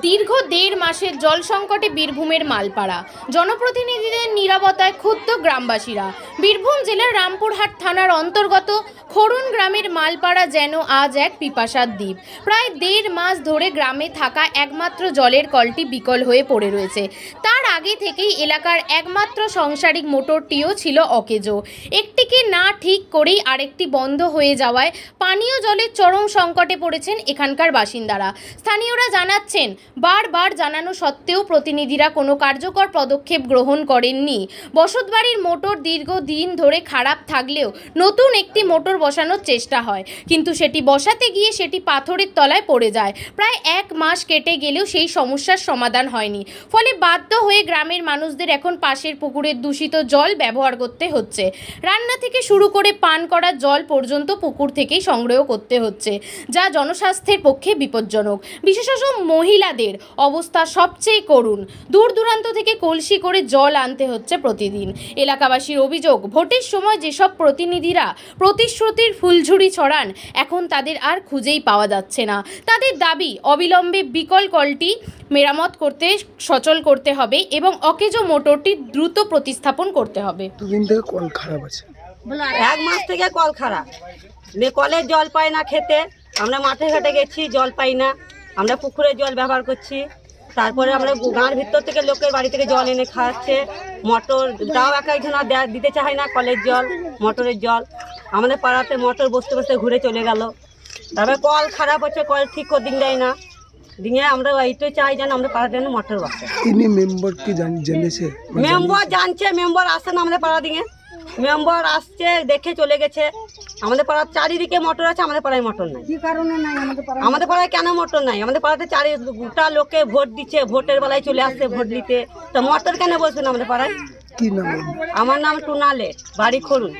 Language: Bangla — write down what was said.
দীর্ঘ দেড় মাসের জল সংকটে বীরভূমের মালপাড়া। জনপ্রতিনিধিদের নিরাপত্তায় ক্ষুব্ধ গ্রামবাসীরা। বীরভূম জেলার রামপুরহাট থানার অন্তর্গত খরুন গ্রামের মালপাড়া যেন আজ এক পিপাসার দ্বীপ। প্রায় দেড় মাস ধরে গ্রামে থাকা একমাত্র জলের কলটি বিকল হয়ে পড়ে রয়েছে। তার আগে থেকেই এলাকার একমাত্র সংসারিক মোটরটিও ছিল অকেজো। একটিকে না ঠিক করেই আরেকটি বন্ধ হয়ে যাওয়ায় পানীয় জলের চরম সংকটে পড়েছেন এখানকার বাসিন্দারা। স্থানীয়রা জানাচ্ছেন, বারবার জানানো সত্ত্বেও প্রতিনিধিরা কোনো কার্যকর পদক্ষেপ গ্রহণ করেননি। বসতবাড়ির মোটর দীর্ঘদিন ধরে খারাপ থাকলেও নতুন একটি মোটর বসানোর চেষ্টা হয়। কিন্তু সেটি বসাতে গিয়ে সেটি পাথরের তলায় পড়ে যায়। প্রায় এক মাস কেটে গেলেও সেই সমস্যার সমাধান হয়নি। ফলে বাধ্য হয়ে গ্রামের মানুষদের এখন পাশের পুকুরের দূষিত জল ব্যবহার করতে হচ্ছে। রান্না থেকে শুরু করে পান করা জল পর্যন্ত পুকুর থেকেই সংগ্রহ করতে হচ্ছে, যা জনস্বাস্থ্যের পক্ষে বিপজ্জনক। বিশেষত মহিলাদের অবস্থা সবচেয়ে করুণ। দূর দূরান্ত থেকে কলসি করে জল আনতে হচ্ছে প্রতিদিন। এলাকাবাসীর অভিযোগ, ভোটের সময় যেসব প্রতিনিধিরা প্রতিশ্রুতির ফুলঝুরি ছড়ান, এখন তাদের আর খুঁজেই পাওয়া যাচ্ছে না। তাদের দাবি, অবিলম্বে বিকল কলটি মেরামত করতে সচল করতে হবে এবং অকেজো মোটরটি দ্রুত প্রতিস্থাপন করতে হবে। দুদিন থেকে কল খারাপ আছে। এক মাস থেকে কল খারাপ। নে কলের জল পাই না খেতে। আমরা মাঠে ঘাটে গেছি জল পাই না। আমরা পুকুরের জল ব্যবহার করছি। তারপরে আমরা গাঁর ভিতর থেকে লোকের বাড়ি থেকে জল এনে খাওয়াচ্ছে। মোটর দাও এক একজন আর দিতে চায় না কলের জল মোটরের জল। আমাদের পাড়াতে মোটর বসতে বসতে ঘুরে চলে গেল। তারপরে কল খারাপ হচ্ছে কল ঠিক করে দিন দেয় না। দিয়ে আমরা এইটাই চাই যেন আমরা পাড়াতে যেন মোটর বসে তিনি মেম্বার কি জানি জেনেছে? মেম্বার জানছে মেম্বার আসছে না আমাদের পাড়া দিকে। মেম্বার আসছে দেখে চলে গেছে। আমাদের পাড়ার চারিদিকে মোটর আছে আমাদের পাড়ায় মোটর নাই। কি কারণে নাই আমাদের পাড়ায়? আমাদের পাড়ায় কেন মোটর নাই? আমাদের পাড়াতে চারি গোটা লোকে ভোট দিচ্ছে ভোটের বেলায় চলে আসছে ভোট দিতে। তো মোটর কেন বলছেন আমাদের পাড়ায়? কি নাম আমার নাম টুনালে বাড়ি খরুন।